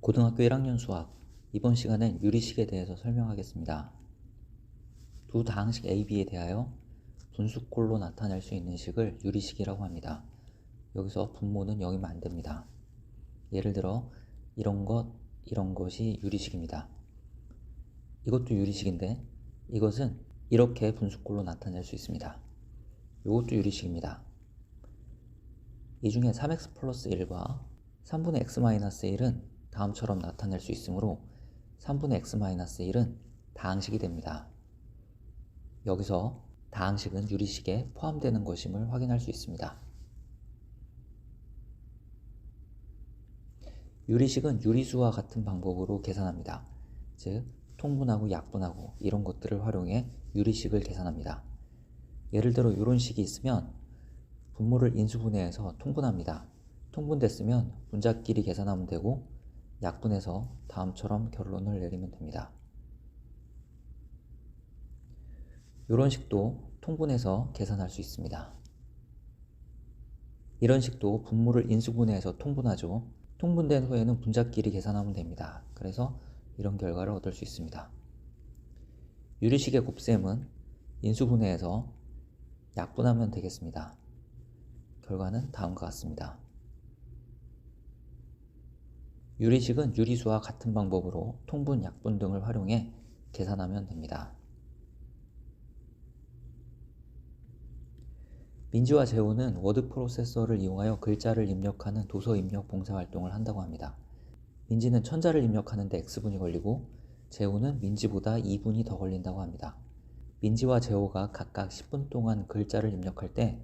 고등학교 1학년 수학 이번 시간엔 유리식에 대해서 설명하겠습니다. 두 다항식 A, B에 대하여 분수꼴로 나타낼 수 있는 식을 유리식이라고 합니다. 여기서 분모는 여기면 안 됩니다. 예를 들어 이런 것, 이런 것이 유리식입니다. 이것도 유리식인데 이것은 이렇게 분수꼴로 나타낼 수 있습니다. 이것도 유리식입니다. 이 중에 3x 플러스 1과 3분의 x-1은 다음처럼 나타낼 수 있으므로 3분의 x-1은 다항식이 됩니다. 여기서 다항식은 유리식에 포함되는 것임을 확인할 수 있습니다. 유리식은 유리수와 같은 방법으로 계산합니다. 즉, 통분하고 약분하고 이런 것들을 활용해 유리식을 계산합니다. 예를 들어 이런 식이 있으면 분모를 인수분해해서 통분합니다. 통분됐으면 분자끼리 계산하면 되고 약분해서 다음처럼 결론을 내리면 됩니다. 이런 식도 통분해서 계산할 수 있습니다. 이런 식도 분모를 인수분해해서 통분하죠. 통분된 후에는 분자끼리 계산하면 됩니다. 그래서 이런 결과를 얻을 수 있습니다. 유리식의 곱셈은 인수분해해서 약분하면 되겠습니다. 결과는 다음과 같습니다. 유리식은 유리수와 같은 방법으로 통분, 약분 등을 활용해 계산하면 됩니다. 민지와 재호는 워드 프로세서를 이용하여 글자를 입력하는 도서 입력 봉사활동을 한다고 합니다. 민지는 천자를 입력하는데 X분이 걸리고 재호는 민지보다 2분이 더 걸린다고 합니다. 민지와 재호가 각각 10분 동안 글자를 입력할 때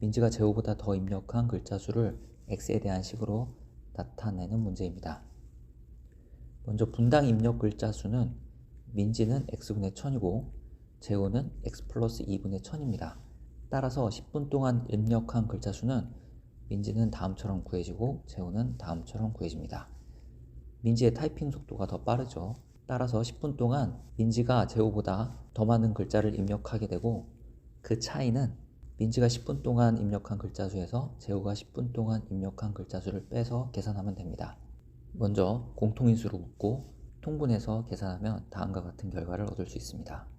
민지가 재호보다 더 입력한 글자 수를 X에 대한 식으로 나타내는 문제입니다. 먼저 분당 입력 글자 수는 민지는 X분의 1000이고 재호는 X 플러스 2분의 1000입니다. 따라서 10분 동안 입력한 글자 수는 민지는 다음처럼 구해지고 재호는 다음처럼 구해집니다. 민지의 타이핑 속도가 더 빠르죠. 따라서 10분 동안 민지가 재호보다 더 많은 글자를 입력하게 되고 그 차이는 민지가 10분 동안 입력한 글자 수에서 재호가 10분 동안 입력한 글자 수를 빼서 계산하면 됩니다. 먼저 공통인수로 묶고 통분해서 계산하면 다음과 같은 결과를 얻을 수 있습니다.